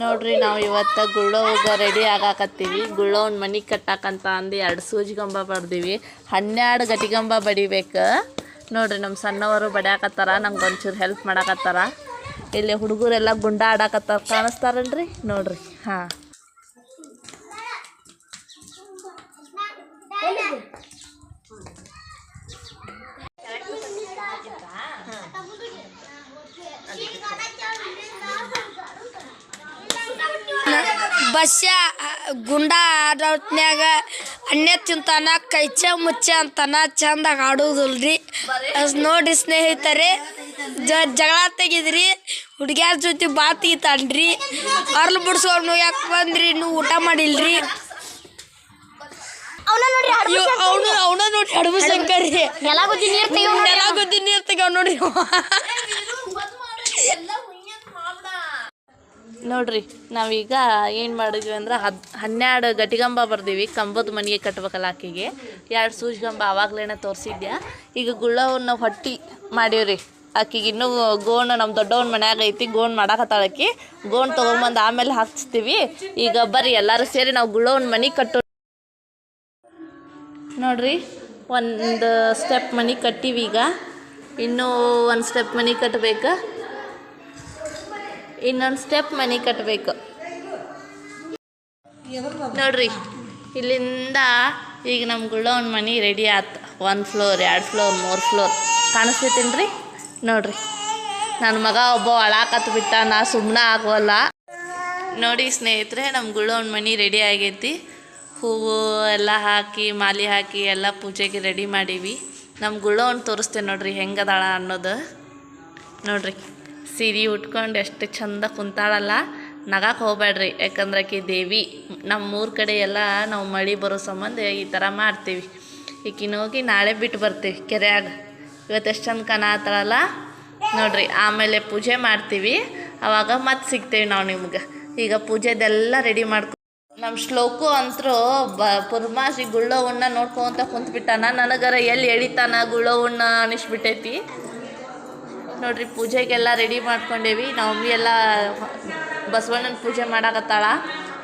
ನೋಡ್ರಿ, ನಾವು ಇವತ್ತು ಗುಳ್ಳೋಗ ರೆಡಿ ಆಗಾಕತ್ತೀವಿ. ಗುಳ್ಳೋನ್ ಮನೆ ಕಟ್ಟಾಕಂತ ಅಂದು ಎರಡು ಸೂಜಿಗಂಬ ಬಡ್ದೀವಿ ಹನ್ನೆರಡು ಗಟಿಗಂಬ ಬಡಿಬೇಕು. ನೋಡ್ರಿ ನಮ್ಮ ಸಣ್ಣವರು ಬಡಿಯಾಕತ್ತಾರ, ನಮ್ಗೆ ಒಂಚೂರು ಹೆಲ್ಪ್ ಮಾಡಾಕತ್ತಾರ. ಇಲ್ಲಿ ಹುಡುಗರೆಲ್ಲ ಗುಂಡ ಆಡಾಕತ್ತಾರ ಕಾಣಿಸ್ತಾರಲ್ರಿ ನೋಡ್ರಿ, ಹಾಂ. ಬಸ್ಯ ಗುಂಡ ಆಡೋತ್ನಾಗ ಅಣ್ಣೆ ತಿಂತಾನ ಕೈಚ ಮುಚ್ಚ ಅಂತಾನ ಚಂದಾಗ ಆಡೋದಿಲ್ರಿ. ಅಸ್ ನೋಡಿ ಸ್ನೇಹಿತರೆ ಜ ಜಗಳ ತೆಗಿದ್ರಿ ಹುಡುಗ್ಯಾರ ಜೊತೆ ಬಾ ತೆಗಿತಾನ್ರಿ ಅರ್ಲು ಬಿಡ್ಸೋನು ಯಾಕೆ ಬಂದ್ರಿ ನೀವು ಊಟ ಮಾಡಿಲ್ರಿ? ಅವನು ಅವನ ನೋಡಿ ಹಡಬು ಶಂಕರಿ. ನೆಲ ಗುದ್ದಿ ನೀರ್ತೀವಿ ತೆಗಿಯೋ ಗುದ್ದಿ ನೀರ್ತೀವಿ ನೀರ್ ತೆಗ್ಯಾವ ನೋಡ್ರಿ, ನಾವೀಗ ಏನು ಮಾಡಿದ್ವಿ ಅಂದ್ರೆ ಹದ್, ಹನ್ನೆರಡು ಗಟಿಗಂಬ ಬರ್ದೀವಿ, ಕಂಬದ ಮನೆಗೆ ಕಟ್ಬೇಕಲ್ಲ ಆಕೆಗೆ. ಎರಡು ಸೂಜಿಗಂಬ ಆವಾಗಲೇ ತೋರಿಸಿದ್ಯಾ. ಈಗ ಗುಳ್ಳವನ್ನು ಹೊಟ್ಟಿ ಮಾಡೀವ್ರಿ. ಆಕಿಗೆ ಇನ್ನೂ ಗೋಣ ನಮ್ಮ ದೊಡ್ಡವನ ಮನ್ಯಾಗ ಐತಿ, ಗೋಣ್ ಮಾಡಾಕತ್ತಾಳಕ್ಕಿ ಗೋಣ್ ತೊಗೊಂಬಂದು ಆಮೇಲೆ ಹಾಕ್ಸ್ತೀವಿ. ಈಗ ಬರ್ರಿ, ಎಲ್ಲರೂ ಸೇರಿ ನಾವು ಗುಳ್ಳವನ ಮನೆ ಕಟ್ಟೋ ನೋಡ್ರಿ, ಒಂದು ಸ್ಟೆಪ್ ಮನೆ ಕಟ್ಟಿವಿ ಈಗ ಇನ್ನೂ ಒಂದು ಸ್ಟೆಪ್ ಮನೆ ಕಟ್ಟಬೇಕು ಇನ್ನೊಂದು ಸ್ಟೆಪ್ ಮನೆ ಕಟ್ಟಬೇಕು ನೋಡ್ರಿ, ಇಲ್ಲಿಂದ ಈಗ ನಮ್ಮ ಗುಳ್ಳೋನ್ ಮನೆ ರೆಡಿ ಆಯ್ತು ಒಂದು ಫ್ಲೋರ್ ಎರಡು ಫ್ಲೋರ್ ಮೂರು ಫ್ಲೋರ್ ಕಾಣಿಸ್ತೈತೇನ್ರಿ ನೋಡ್ರಿ. ನನ್ನ ಮಗ ಒಬ್ಬ ಅಳಾಕತ್ ಬಿಟ್ಟ ನಾ ಸುಮ್ಮನೆ ಆಗೋಲ್ಲ. ನೋಡಿ ಸ್ನೇಹಿತರೆ ನಮ್ಮ ಗುಳ್ಳೋನ್ ಮನೆ ರೆಡಿ ಆಗೈತಿ. ಹೂವು ಎಲ್ಲ ಹಾಕಿ, ಮಾಲೆ ಹಾಕಿ ಎಲ್ಲ ಪೂಜೆಗೆ ರೆಡಿ ಮಾಡೀವಿ. ನಮ್ಮ ಗುಳ್ಳೋನ್ ತೋರಿಸ್ತೇನೆ ನೋಡ್ರಿ, ಹೆಂಗದಾಳ ಅನ್ನೋದು. ನೋಡ್ರಿ. ಸೀರೆ ಉಟ್ಕೊಂಡು ಎಷ್ಟು ಚಂದ ಕುಂತಾಳಲ್ಲ ನಗಕ್ಕೆ ಹೋಗ್ಬೇಡ್ರಿ. ಯಾಕಂದ್ರೆ ಆಕಿ ದೇವಿ, ನಮ್ಮೂರ ಕಡೆ ಎಲ್ಲ ನಾವು ಮಳೆ ಬರೋ ಸಂಬಂಧ ಈ ಥರ ಮಾಡ್ತೀವಿ. ಈಕಿನ ಹೋಗಿ ನಾಳೆ ಬಿಟ್ಟು ಬರ್ತೀವಿ ಕೆರೆಯಾಗ. ಇವತ್ತು ಎಷ್ಟು ಚಂದ ಕಾಣತ್ತಾಳಲ್ಲ ನೋಡ್ರಿ, ಆಮೇಲೆ ಪೂಜೆ ಮಾಡ್ತೀವಿ. ಅವಾಗ ಮತ್ತೆ ಸಿಗ್ತೇವೆ ನಾವು ನಿಮ್ಗೆ. ಈಗ ಪೂಜೆದೆಲ್ಲ ರೆಡಿ ಮಾಡ್ಕೊ ನಮ್ಮ ಶ್ಲೋಕು ಅಂತರೂ ಬ ಪುರ್ಮಾಸಿ ಉಣ್ಣ ನೋಡ್ಕೊಂತ ಕುಂತ್ಬಿಟ್ಟಾನ. ನನಗರ ಎಲ್ಲಿ ಎಳಿತಾನ ಗುಳ್ಳೋ ಉಣ್ಣ ಅನಿಸ್ಬಿಟ್ಟೈತಿ. ನೋಡ್ರಿ, ಪೂಜೆಗೆಲ್ಲ ರೆಡಿ ಮಾಡ್ಕೊಂಡೇವಿ. ನವಮಿ ಎಲ್ಲ ಬಸವಣ್ಣನ ಪೂಜೆ ಮಾಡಾಕತ್ತಾಳ.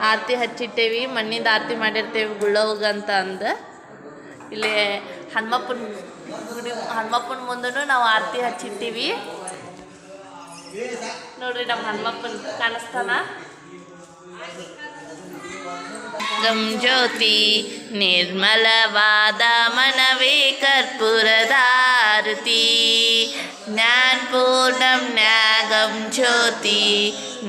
ಆರತಿ ಹಚ್ಚಿಟ್ಟೇವಿ, ಮಣ್ಣಿಂದ ಆರತಿ ಮಾಡಿರ್ತೇವೆ ಗುಳ್ಳೋಗಂತ ಅಂದು. ಇಲ್ಲಿ ಹನುಮಪ್ಪನ ಹನುಮಪ್ಪನ ಮುಂದೂ ನಾವು ಆರತಿ ಹಚ್ಚಿಟ್ಟೀವಿ. ನೋಡ್ರಿ ನಮ್ಮ ಹನುಮಪ್ಪನ ಕಾಣಿಸ್ತಾನ? ಗಂ ಜ್ಯೋತಿ ನಿರ್ಮಲವಾದ ಮನವೇ ಕರ್ಪೂರದಾರತಿ ಜ್ಞಾನಪೂರ್ಣಂ ನ್ಯಾಗಂ ಜ್ಯೋತಿ.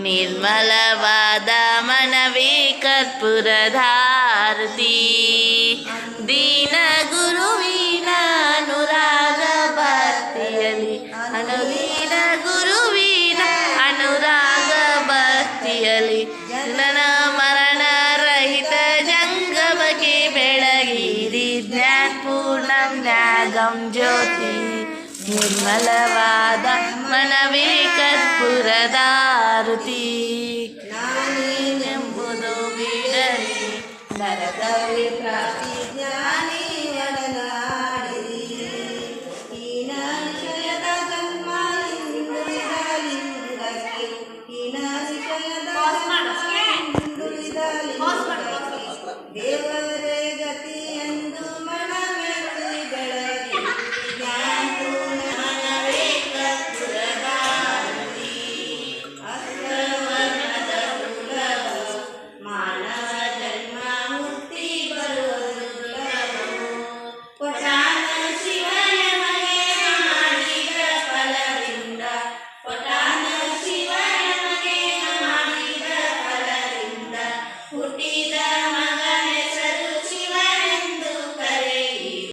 ನಿರ್ಮಲವಾದ ಮನವೇ ದಿನ ದೀನ ಗುರುವಿನ ಅನುರಾಗ ಭಕ್ತಿಯಲಿ ಗುರು ಗುರುವಿನ ಅನುರಾಗ ಭಕ್ತಿಯಲಿ ನನ ಮರಣ ರಹಿತ ಜಂಗಮಕ್ಕೆ ಬೆಳಗಿರಿ. ಜ್ಞಾನ ಪೂರ್ಣಂ ನ್ಯಾಗಂ ಜ್ಯೋತಿ. ನಿರ್ಮಲವಾದ ಮನವೇ ಕರ್ಪೂರದಾರುತಿ